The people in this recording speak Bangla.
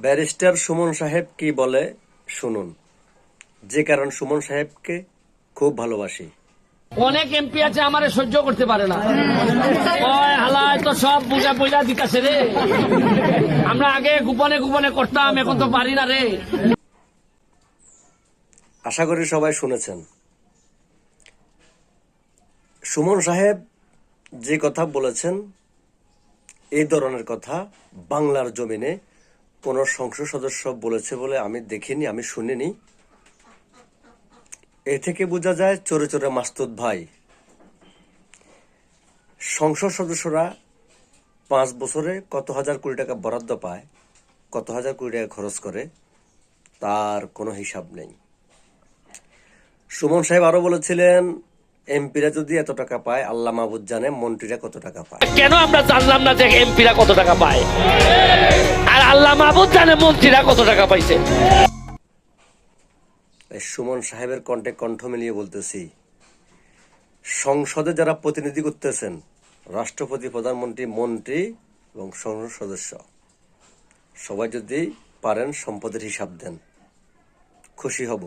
ব্যারিস্টার সুমন সাহেব কি বলে শুনুন। যে কারণ সুমন সাহেবকে খুব ভালোবাসি। অনেক এমপি আছে আমারে সহ্য করতে পারে না। হালায় তো সব বুঝা বুঝা দিতেছে রে। আমরা আগে গোপনে গোপনে করতাম এখন তো পারি না রে। আশা করি সবাই শুনেছেন। সুমন সাহেব যে কথা বলেছেন এই ধরনের কথা বাংলার জমিনে কোন সংসদ সদস্য বলেছে বলে আমি দেখিনি, আমি শুনিনি। এ থেকে বোঝা যায় চোরে চোরে মাস্তুদ ভাই। সংসদ সদস্যরা পাঁচ বছরে কত হাজার কোটি টাকা বরাদ্দ পায়, কত হাজার কোটি টাকা খরচ করে, তার কোনো হিসাব নেই। সুমন সাহেব আরও বলেছিলেন, এমপিরা যদি এত টাকা পায়, আল্লাহ মাহবুদ জানে মন্ত্রীরা কত টাকা পায়। কেন আমরা জানলাম না যে এমপিরা কত টাকা পায়? আল্লাহ মাহবুদ জানে মন্ত্রীরা কত টাকা পাইছে। সুমন সাহেবের কণ্ঠে কণ্ঠ মিলিয়ে বলতেছি, সংসদে যারা প্রতিনিধি করতেছেন, রাষ্ট্রপতি, প্রধানমন্ত্রী, মন্ত্রী এবং সংসদ সদস্য, সবাই যদি পারেন সম্পদের হিসাব দেন, খুশি হব।